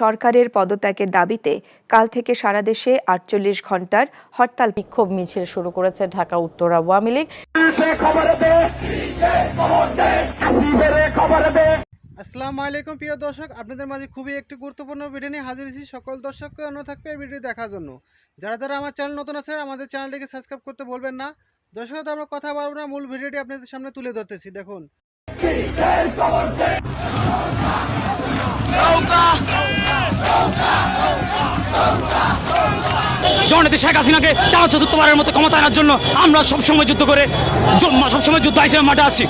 সরকারের পদত্যাগের দাবিতে কাল থেকে সারা দেশে আটচল্লিশ ঘণ্টার হরতাল। বিক্ষোভ মিছিল শুরু করেছে ঢাকা উত্তর আওয়ামী লীগ। আসসালামু আলাইকুম প্রিয় দর্শক আপনাদের মাঝে খুবই একটি গুরুত্বপূর্ণ ভিডিও নিয়ে হাজির হয়েছি। সকল দর্শককে অনুরোধ থাকবে এই ভিডিও দেখার জন্য। যারা যারা আমার চ্যানেল নতুন আছে আমাদের চ্যানেলটিকে সাবস্ক্রাইব করতে বলবেন না। দর্শক আমরা কথা বলব না মূল ভিডিওটি আপনাদের সামনে তুলে ধরতেছি। দেখুন। জননেত্রী শেখ হাসিনাকে টানা চতুর্থবারের মতো ক্ষমতা আনার জন্য আমরা সবসময় যুদ্ধ করে সবসময় যুদ্ধ হিসেবে মাঠে আছি।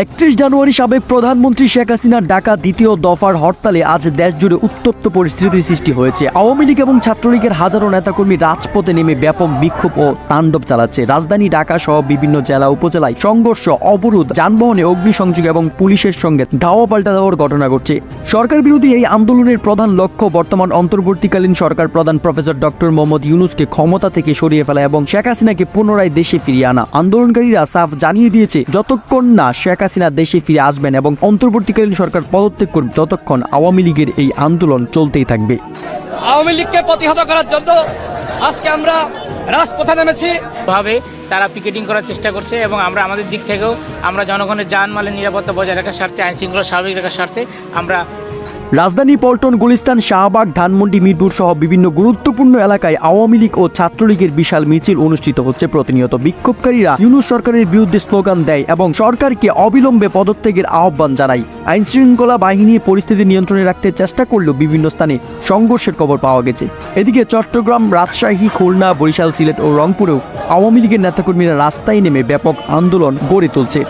একত্রিশ জানুয়ারি সাবেক প্রধানমন্ত্রী শেখ হাসিনার ডাকা দ্বিতীয় দফার হরতালে আজ দেশ জুড়ে উত্তপ্ত পরিস্থিতির সৃষ্টি হয়েছে। আওয়ামী লীগ এবং ছাত্রলীগের হাজারো নেতাকর্মী রাজপথে নেমে ব্যাপক বিক্ষোভ ও তাণ্ডব চালাচ্ছে। রাজধানী ঢাকা সহ বিভিন্ন জেলা উপজেলায় সংঘর্ষ, অবরোধ, যানবাহনে অগ্নিসংযোগ এবং পুলিশের সঙ্গে ধাওয়া পাল্টা দেওয়ার ঘটনা ঘটছে। সরকার বিরোধী এই আন্দোলনের প্রধান লক্ষ্য বর্তমান অন্তর্বর্তীকালীন সরকার প্রধান প্রফেসর ডক্টর মোহাম্মদ ইউনুসকে ক্ষমতা থেকে সরিয়ে ফেলা এবং শেখ হাসিনাকে পুনরায় দেশে ফিরিয়ে আনা। আন্দোলনকারীরা সাফ জানিয়ে দিয়েছে, যতক্ষণ না শেখ হাসিনা দেশে ফিরে আসবেন এবং অন্তর্বর্তীকালীন সরকার পদত্যাগ করবে ততক্ষণ আওয়ামী লীগের এই আন্দোলন চলতেই থাকবে। আওয়ামী লীগকে প্রতিহত করার জন্য আজকে আমরা রাজপথে নেমেছি। ভাবে তারা পিকেটিং করার চেষ্টা করছে এবং আমরা আমাদের দিক থেকেও আমরা জনগণের যানমালের নিরাপত্তা বজায় রাখার স্বার্থে আইন শৃঙ্খলা স্বাভাবিক রাখার স্বার্থে আমরা রাজধানী পল্টন, গুলিস্তান, শাহবাগ, ধানমন্ডি, মিরপুর সহ বিভিন্ন গুরুত্বপূর্ণ এলাকায় আওয়ামী লীগ ও ছাত্রলীগের বিশাল মিছিল অনুষ্ঠিত হচ্ছে। প্রতিনিয়ত বিক্ষোভকারীরা ইউনুস সরকারের বিরুদ্ধে স্লোগান দেয় এবং সরকারকে অবিলম্বে পদত্যাগের আহ্বান জানায়। আইন শৃঙ্খলা বাহিনী পরিস্থিতি নিয়ন্ত্রণে রাখতে চেষ্টা করলেও বিভিন্ন স্থানে সংঘর্ষের খবর পাওয়া গেছে। এদিকে চট্টগ্রাম, রাজশাহী, খুলনা, বরিশাল, সিলেট ও রংপুরেও আওয়ামী লীগের নেতাকর্মীরা রাস্তায় নেমে ব্যাপক আন্দোলন গড়ে তুলছে।